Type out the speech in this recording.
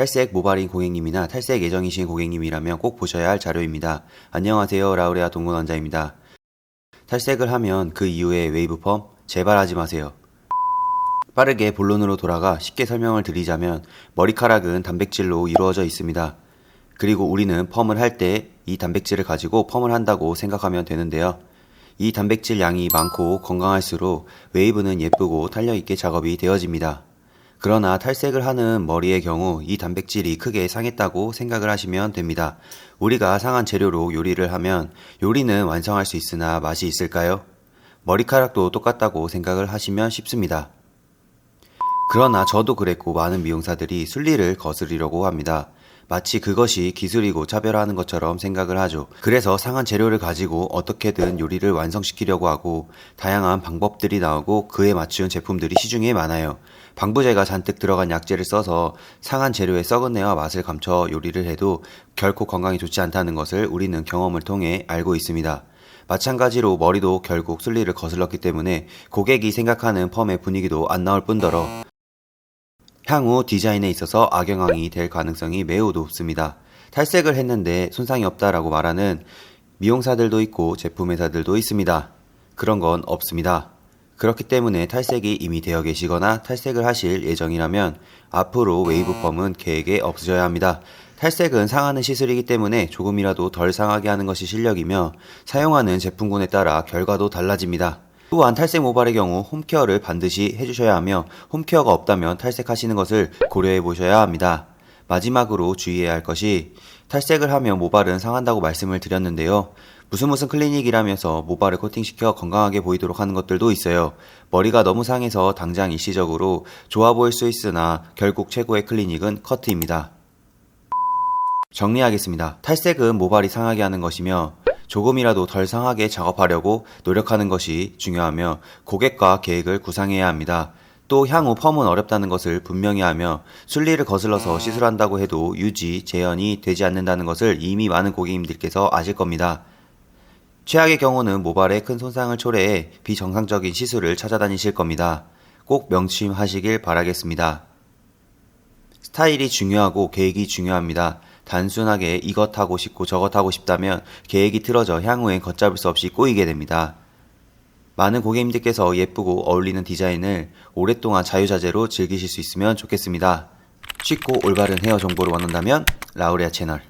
탈색 모발인 고객님이나 탈색 예정이신 고객님이라면 꼭 보셔야 할 자료입니다. 안녕하세요. 라우레아 동문 원자입니다. 탈색을 하면 그 이후에 웨이브 펌 제발 하지 마세요. 빠르게 본론으로 돌아가 쉽게 설명을 드리자면 머리카락은 단백질로 이루어져 있습니다. 그리고 우리는 펌을 할 때 이 단백질을 가지고 펌을 한다고 생각하면 되는데요. 이 단백질 양이 많고 건강할수록 웨이브는 예쁘고 탄력있게 작업이 되어집니다. 그러나 탈색을 하는 머리의 경우 이 단백질이 크게 상했다고 생각을 하시면 됩니다. 우리가 상한 재료로 요리를 하면 요리는 완성할 수 있으나 맛이 있을까요? 머리카락도 똑같다고 생각을 하시면 쉽습니다. 그러나 저도 그랬고 많은 미용사들이 순리를 거스르려고 합니다. 마치 그것이 기술이고 차별화하는 것처럼 생각을 하죠. 그래서 상한 재료를 가지고 어떻게든 요리를 완성시키려고 하고 다양한 방법들이 나오고 그에 맞춘 제품들이 시중에 많아요. 방부제가 잔뜩 들어간 약재를 써서 상한 재료의 썩은 내와 맛을 감춰 요리를 해도 결코 건강에 좋지 않다는 것을 우리는 경험을 통해 알고 있습니다. 마찬가지로 머리도 결국 순리를 거슬렀기 때문에 고객이 생각하는 펌의 분위기도 안 나올 뿐더러 향후 디자인에 있어서 악영향이 될 가능성이 매우 높습니다. 탈색을 했는데 손상이 없다라고 말하는 미용사들도 있고 제품 회사들도 있습니다. 그런 건 없습니다. 그렇기 때문에 탈색이 이미 되어 계시거나 탈색을 하실 예정이라면 앞으로 웨이브 펌은 계획에 없으셔야 합니다. 탈색은 상하는 시술이기 때문에 조금이라도 덜 상하게 하는 것이 실력이며 사용하는 제품군에 따라 결과도 달라집니다. 또한 탈색 모발의 경우 홈케어를 반드시 해주셔야 하며 홈케어가 없다면 탈색하시는 것을 고려해 보셔야 합니다. 마지막으로 주의해야 할 것이 탈색을 하면 모발은 상한다고 말씀을 드렸는데요. 무슨 무슨 클리닉이라면서 모발을 코팅시켜 건강하게 보이도록 하는 것들도 있어요. 머리가 너무 상해서 당장 일시적으로 좋아 보일 수 있으나 결국 최고의 클리닉은 커트입니다. 정리하겠습니다. 탈색은 모발이 상하게 하는 것이며 조금이라도 덜 상하게 작업하려고 노력하는 것이 중요하며 고객과 계획을 구상해야 합니다. 또 향후 펌은 어렵다는 것을 분명히 하며 순리를 거슬러서 시술한다고 해도 유지, 재현이 되지 않는다는 것을 이미 많은 고객님들께서 아실 겁니다. 최악의 경우는 모발에 큰 손상을 초래해 비정상적인 시술을 찾아다니실 겁니다. 꼭 명심하시길 바라겠습니다. 스타일이 중요하고 계획이 중요합니다. 단순하게 이것 하고 싶고 저것 하고 싶다면 계획이 틀어져 향후엔 걷잡을 수 없이 꼬이게 됩니다. 많은 고객님들께서 예쁘고 어울리는 디자인을 오랫동안 자유자재로 즐기실 수 있으면 좋겠습니다. 쉽고 올바른 헤어 정보를 원한다면 라우레아 채널